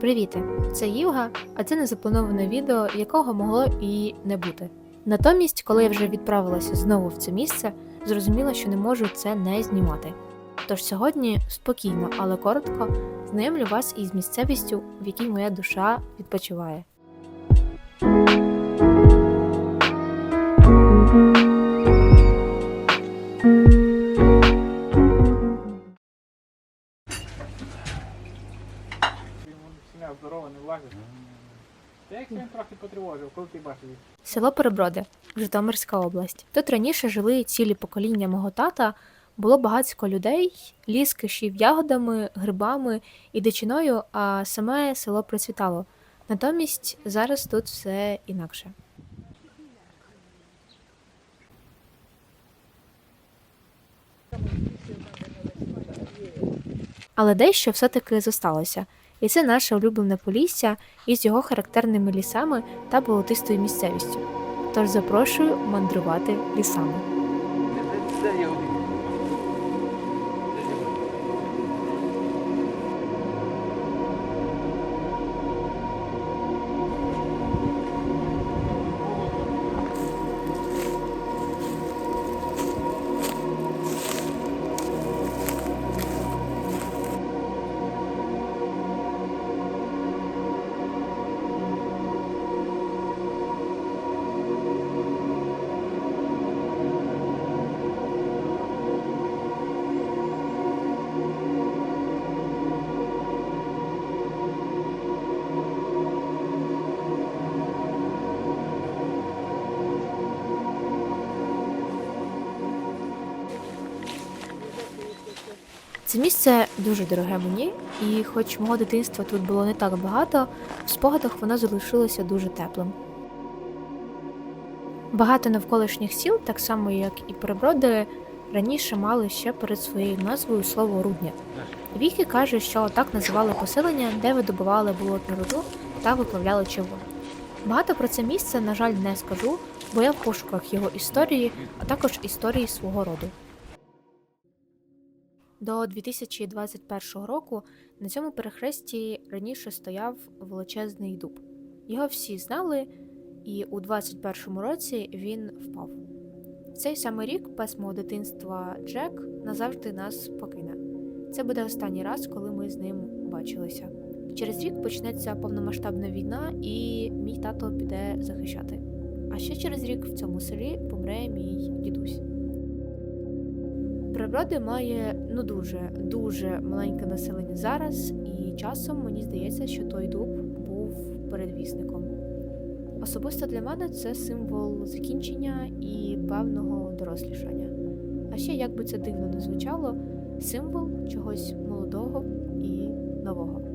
Привіти! Це Юга, а це незаплановане відео, якого могло і не бути. Натомість, коли я вже відправилася знову в це місце, зрозуміла, що не можу це не знімати. Тож сьогодні спокійно, але коротко знайомлю вас із місцевістю, в якій моя душа відпочиває. Сім'я здорова, не влазить. Та як він трохи потривожив, коли ти бачив? Село Переброди, Житомирська область. Тут раніше жили цілі покоління мого тата. Було багатько людей, ліс кишів ягодами, грибами і дичиною, а саме село процвітало. Натомість зараз тут все інакше. Але дещо все-таки зосталося, і це наше улюблене полісся із його характерними лісами та болотистою місцевістю. Тож запрошую мандрувати лісами. Це місце дуже дороге мені, і хоч мого дитинства тут було не так багато, в спогадах воно залишилося дуже теплим. Багато навколишніх сіл, так само як і переброди, раніше мали ще перед своєю назвою слово рудня. Віки каже, що так називали поселення, де видобували болотну руду та виплавляли човун. Багато про це місце, на жаль, не скажу, бо я в пошуках його історії, а також історії свого роду. До 2021 року на цьому перехресті раніше стояв величезний дуб. Його всі знали, і у 2021 році він впав. В цей самий рік мого дитинства Джек назавжди нас покине. Це буде останній раз, коли ми з ним бачилися. Через рік почнеться повномасштабна війна, і мій тато піде захищати. А ще через рік в цьому селі помре мій дідусь. Приброди має ну дуже дуже маленьке населення зараз, і часом мені здається, що той дуб був передвісником. Особисто для мене це символ закінчення і певного дорослішання. А ще, як би це дивно не звучало, символ чогось молодого і нового.